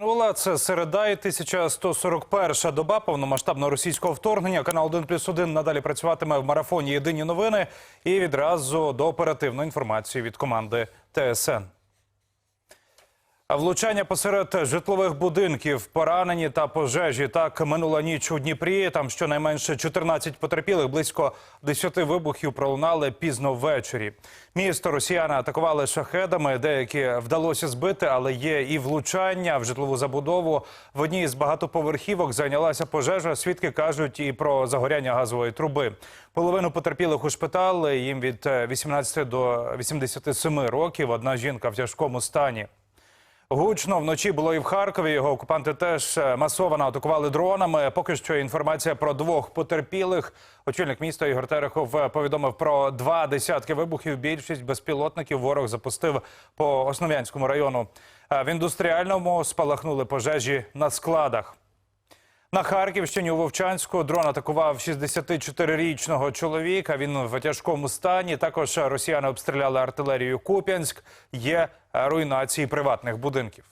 Минула це середа і 1141 доба повномасштабного російського вторгнення. Канал 1 плюс 1 надалі працюватиме в марафоні Єдині новини і відразу до оперативної інформації від команди ТСН. Влучання посеред житлових будинків, поранені та пожежі. Так минула ніч у Дніпрі. Там щонайменше 14 потерпілих, близько 10 вибухів пролунали пізно ввечері. Місто росіяни атакували шахедами. Деякі вдалося збити, але є і влучання в житлову забудову. В одній з багатоповерхівок зайнялася пожежа. Свідки кажуть і про загоряння газової труби. Половину потерпілих ушпитали. Їм від е, 18 до 87 років. Одна жінка в тяжкому стані. Гучно вночі було і в Харкові. Його окупанти теж е, масово атакували дронами. Поки що інформація про двох потерпілих. Очільник міста Ігор Терехов е, повідомив про два десятки вибухів. Більшість безпілотників ворог запустив по Основ'янському району. Е, В індустріальному спалахнули пожежі на складах. На Харківщині у Вовчанську дрон атакував 64-річного чоловіка. Він в тяжкому стані. Також росіяни обстріляли артилерію Куп'янськ. Є руйнації приватних будинків.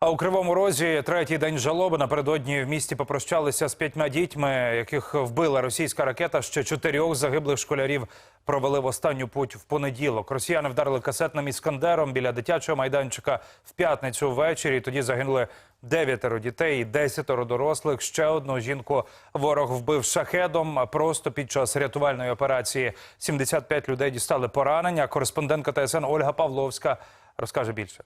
А у Кривому Розі третій день жалоби напередодні в місті попрощалися з п'ятьма дітьми, яких вбила російська ракета. Ще чотирьох загиблих школярів провели в останню путь в понеділок. Росіяни вдарили касетним іскандером біля дитячого майданчика в п'ятницю ввечері. Тоді загинули дев'ятеро дітей, і десятеро дорослих. Ще одну жінку ворог вбив шахедом просто під час рятувальної операції. 75 людей дістали поранення. Кореспондентка ТСН Ольга Павловська розкаже більше.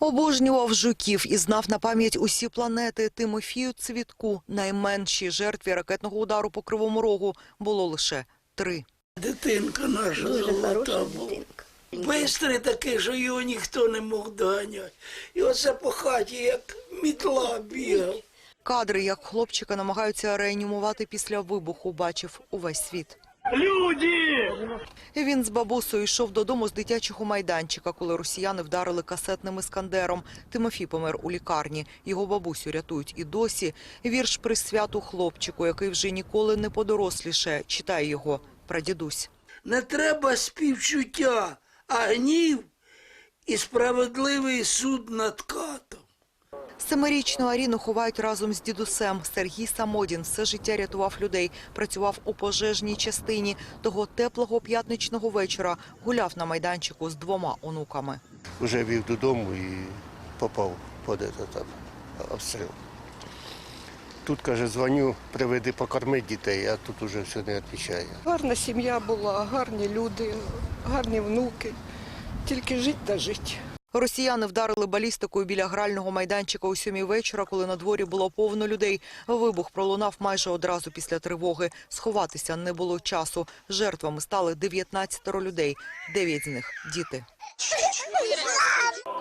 Обожнював жуків і знав на пам'ять усі планети. Тимофію Цвітку, найменшій жертві ракетного удару по Кривому Рогу, було лише три. Дитинка наша золота була. Бистрий такий, що його ніхто не мог доганяти. І оце по хаті, як мітла бігав. Кадри, як хлопчика намагаються реанімувати після вибуху, бачив увесь світ. Люди! Він з бабусею йшов додому з дитячого майданчика, коли росіяни вдарили касетним іскандером. Тимофій помер у лікарні. Його бабусю рятують і досі. Вірш присвяту хлопчику, який вже ніколи не подоросліше. Читає його прадідусь. Не треба співчуття, а гнів і справедливий суд над катом. Семирічну Аріну ховають разом з дідусем. Сергій Самодін все життя рятував людей, працював у пожежній частині. Того теплого п'ятничного вечора гуляв на майданчику з двома онуками. Вже вів додому і попав під этот, там, обстріл. Тут, каже, дзвоню, приведи покормити дітей, а тут уже все не відповідає. Гарна сім'я була, гарні люди, гарні внуки. Тільки жить та жить. Росіяни вдарили балістикою біля грального майданчика у сьомій вечора, коли на дворі було повно людей. Вибух пролунав майже одразу після тривоги. Сховатися не було часу. Жертвами стали 19 людей, 9 з них – діти.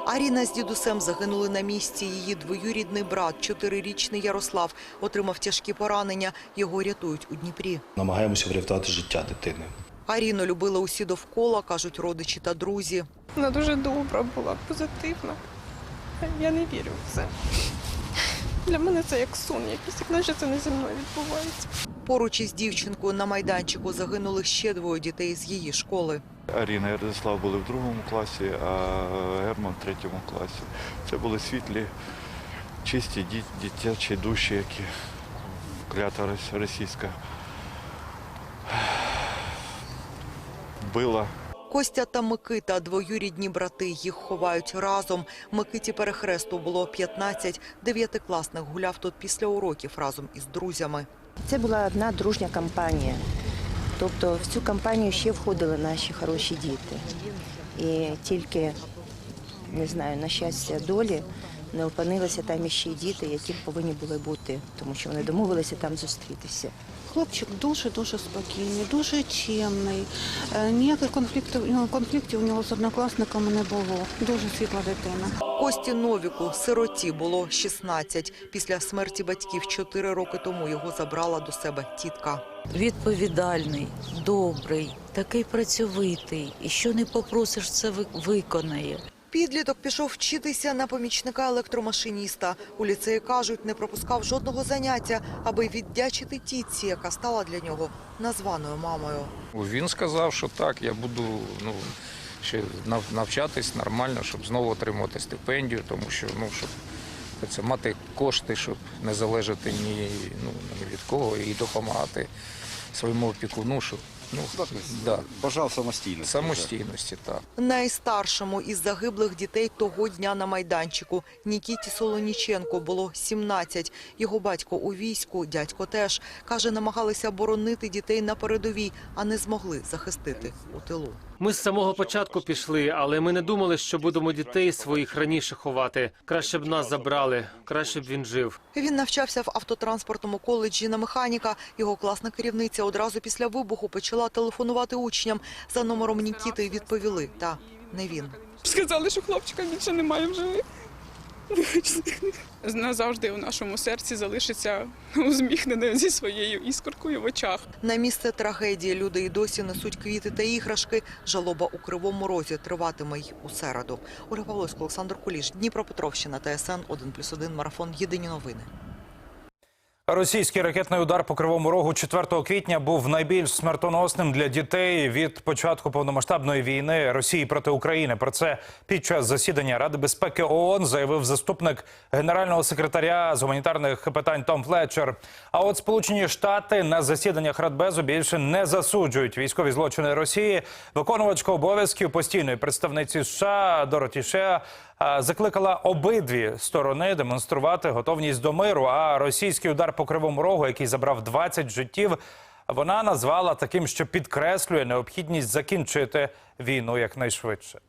Аріна з дідусем загинули на місці. Її двоюрідний брат, чотирирічний Ярослав, отримав тяжкі поранення. Його рятують у Дніпрі. Намагаємося врятувати життя дитини. Аріну любили усі довкола, кажуть родичі та друзі. Вона дуже добра була, позитивна. Я не вірю в це. Для мене це як сон якийсь, як наче це не зі мною відбувається. Поруч із дівчинкою на майданчику загинули ще двоє дітей з її школи. Аріна і Радислав були в другому класі, а Герман в третьому класі. Це були світлі, чисті діт- дитячі душі, які клята російська вбила. Костя та Микита – двоюрідні брати. Їх ховають разом. Микиті Перехресту було 15. Дев'ятикласник гуляв тут після уроків разом із друзями. Це була одна дружня кампанія. Тобто в цю кампанію ще входили наші хороші діти. І тільки, не знаю, на щастя долі не опинилися там іще діти, які повинні були бути, тому що вони домовилися там зустрітися. Хлопчик дуже-дуже спокійний, дуже чемний. Е, Ніяких конфліктів, ну, конфліктів у нього з однокласниками не було. Дуже світла дитина. Кості Новіку, сироті, було 16. Після смерті батьків 4 роки тому його забрала до себе тітка. Відповідальний, добрий, такий працьовитий. І що не попросиш, це виконає. Підліток пішов вчитися на помічника електромашиніста. У ліцеї кажуть, не пропускав жодного заняття, аби віддячити тітці, яка стала для нього названою мамою. Він сказав, що так, я буду ну, ще навчатись нормально, щоб знову отримувати стипендію, тому що ну щоб це мати кошти, щоб не залежати ні, ну, ні від кого і допомагати своєму опікуну, щоб ну, да, Бажав самостійно. самостійності, так. Найстаршому із загиблих дітей того дня на майданчику Нікіті Солоніченко було 17. Його батько у війську, дядько теж. Каже, намагалися боронити дітей на передовій, а не змогли захистити у тилу. Ми з самого початку пішли, але ми не думали, що будемо дітей своїх раніше ховати. Краще б нас забрали, краще б він жив. Він навчався в автотранспортному коледжі на механіка. Його класна керівниця одразу після вибуху почала телефонувати учням. За номером Нікіти відповіли, та не він. Сказали, що хлопчика більше немає в живих. Назавжди у нашому серці залишиться усміхнене зі своєю іскоркою в очах. На місце трагедії люди і досі несуть квіти та іграшки. Жалоба у Кривому Розі триватиме й у середу. Ольга Павловська, Олександр Куліш, Дніпропетровщина, ТСН 1+,1, Марафон. Єдині новини. Російський ракетний удар по Кривому Рогу 4 квітня був найбільш смертоносним для дітей від початку повномасштабної війни Росії проти України. Про це під час засідання Ради безпеки ООН заявив заступник генерального секретаря з гуманітарних питань Том Флетчер. А от Сполучені Штати на засіданнях Радбезу більше не засуджують військові злочини Росії. Виконувачка обов'язків постійної представниці США Дороті Шеа закликала обидві сторони демонструвати готовність до миру. А російський удар по кривому рогу, який забрав 20 життів, вона назвала таким, що підкреслює необхідність закінчити війну якнайшвидше.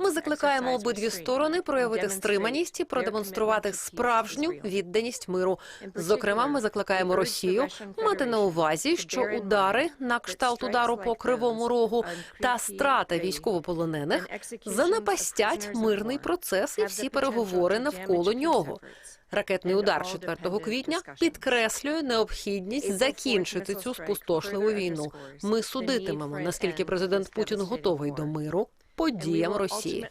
Ми закликаємо обидві сторони проявити стриманість і продемонструвати справжню відданість миру. Зокрема, ми закликаємо Росію мати на увазі, що удари на кшталт удару по кривому рогу та страта військовополонених занапастять мирний процес і всі переговори навколо нього. Ракетний удар 4 квітня підкреслює необхідність закінчити цю спустошливу війну. Ми судитимемо, наскільки президент Путін готовий до миру подіям Росії.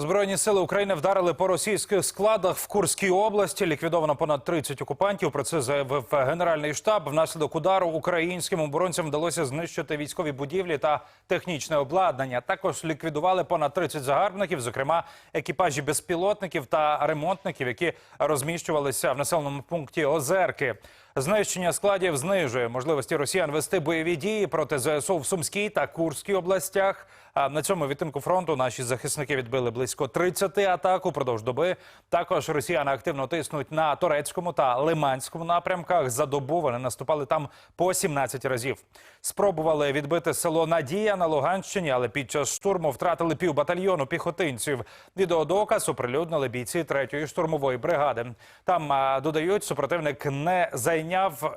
Збройні сили України вдарили по російських складах в Курській області. Ліквідовано понад 30 окупантів. Про це заявив генеральний штаб. Внаслідок удару українським оборонцям вдалося знищити військові будівлі та технічне обладнання. Також ліквідували понад 30 загарбників, зокрема екіпажі безпілотників та ремонтників, які розміщувалися в населеному пункті Озерки. Знищення складів знижує можливості росіян вести бойові дії проти ЗСУ в Сумській та Курській областях. А на цьому відтинку фронту наші захисники відбили близько 30 атак упродовж доби. Також росіяни активно тиснуть на турецькому та лиманському напрямках. За добу вони наступали там по 17 разів. Спробували відбити село Надія на Луганщині, але під час штурму втратили півбатальйону піхотинців. Відеодоказ оприлюднили бійці третьої штурмової бригади. Там додають, супротивник не зайняв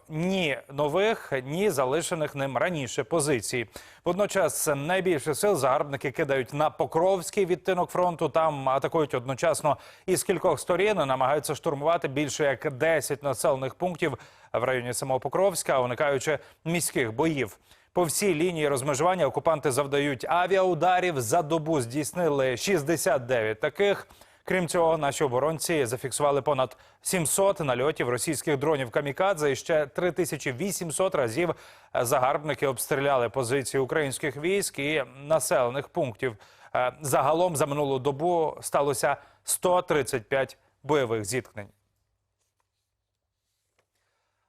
ні нових, ні залишених ним раніше позицій. Водночас найбільше сил загарбники кидають на Покровський відтинок фронту. Там атакують одночасно із кількох сторін. Намагаються штурмувати більше як 10 населених пунктів в районі самого Покровська, уникаючи міських боїв. По всій лінії розмежування окупанти завдають авіаударів. За добу здійснили 69 таких. Крім цього, наші оборонці зафіксували понад 700 нальотів російських дронів камікадзе і ще 3800 разів загарбники обстріляли позиції українських військ і населених пунктів. Е, Загалом за минулу добу сталося 135 бойових зіткнень.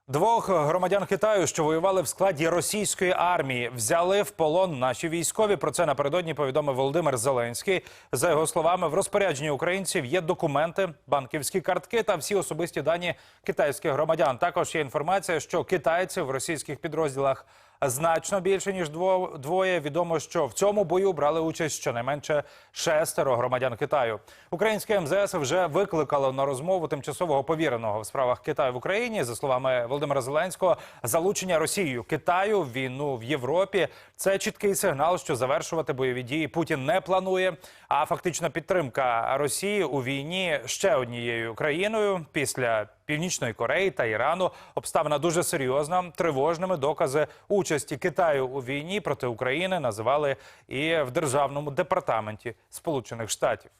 Двох громадян Китаю, що воювали в складі російської армії, взяли в полон наші військові. Про це напередодні повідомив Володимир Зеленський. За його словами, в розпорядженні українців є документи, банківські картки та всі особисті дані китайських громадян. Також є інформація, що китайців в російських підрозділах значно більше ніж дво- двоє. Відомо, що в цьому бою брали участь щонайменше шестеро громадян Китаю. Українське МЗС вже викликало на розмову тимчасового повіреного в справах Китаю в Україні. За словами Володимира Зеленського, залучення Росією Китаю в війну в Європі це чіткий сигнал, що завершувати бойові дії Путін не планує. А фактична підтримка Росії у війні ще однією країною після Північної Кореї та Ірану обставина дуже серйозна. Тривожними докази участі Китаю у війні проти України називали і в державному департаменті Сполучених Штатів.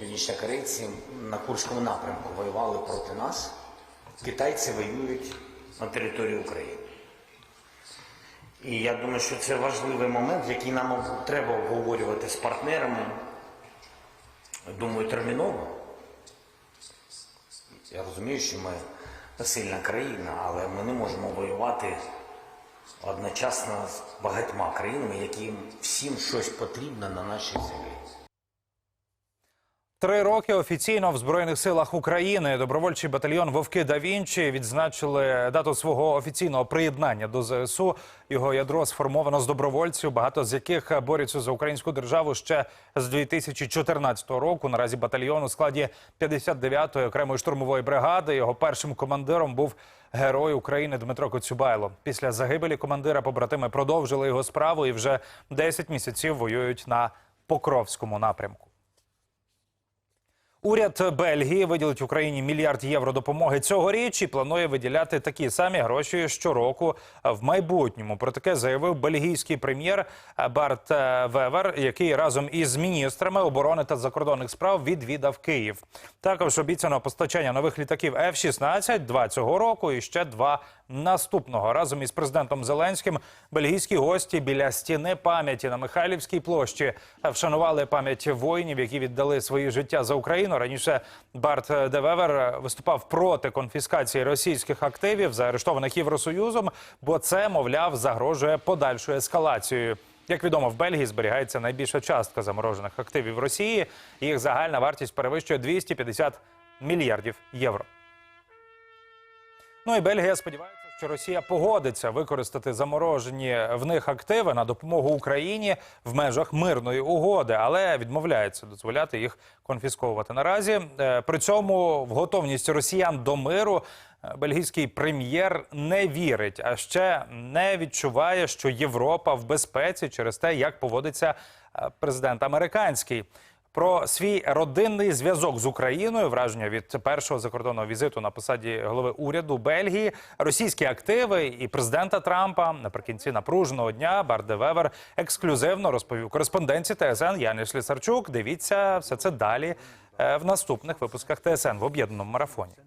Північнокорейці на Курському напрямку воювали проти нас. Китайці воюють на території України. І я думаю, що це важливий момент, який нам треба обговорювати з партнерами. Думаю, терміново. Я розумію, що ми сильна країна, але ми не можемо воювати одночасно з багатьма країнами, яким всім щось потрібно на нашій землі. Три роки офіційно в збройних силах України добровольчий батальйон Вовки да Вінчі відзначили дату свого офіційного приєднання до ЗСУ. Його ядро сформовано з добровольців, багато з яких борються за українську державу ще з 2014 року. Наразі батальйон у складі 59-ї окремої штурмової бригади. Його першим командиром був герой України Дмитро Коцюбайло. Після загибелі командира побратими продовжили його справу і вже 10 місяців воюють на Покровському напрямку. Уряд Бельгії виділить Україні мільярд євро допомоги цьогоріч і планує виділяти такі самі гроші щороку в майбутньому. Про таке заявив бельгійський прем'єр Барт Вевер, який разом із міністрами оборони та закордонних справ відвідав Київ. Також обіцяно постачання нових літаків F-16, два цього року і ще два наступного. Разом із президентом Зеленським бельгійські гості біля стіни пам'яті на Михайлівській площі вшанували пам'ять воїнів, які віддали свої життя за Україну. Раніше Барт Девевер виступав проти конфіскації російських активів, заарештованих Євросоюзом, бо це, мовляв, загрожує подальшою ескалацією. Як відомо, в Бельгії зберігається найбільша частка заморожених активів Росії. Їх загальна вартість перевищує 250 мільярдів євро. Ну і Бельгія сподівається, що Росія погодиться використати заморожені в них активи на допомогу Україні в межах мирної угоди, але відмовляється дозволяти їх конфісковувати. Наразі е, при цьому в готовність росіян до миру е, бельгійський прем'єр не вірить, а ще не відчуває, що Європа в безпеці через те, як поводиться е, президент американський. Про свій родинний зв'язок з Україною, враження від першого закордонного візиту на посаді голови уряду Бельгії, російські активи і президента Трампа наприкінці напруженого дня Барде Вевер ексклюзивно розповів кореспонденці ТСН Яні Слісарчук. Дивіться все це далі е, в наступних випусках ТСН в об'єднаному марафоні.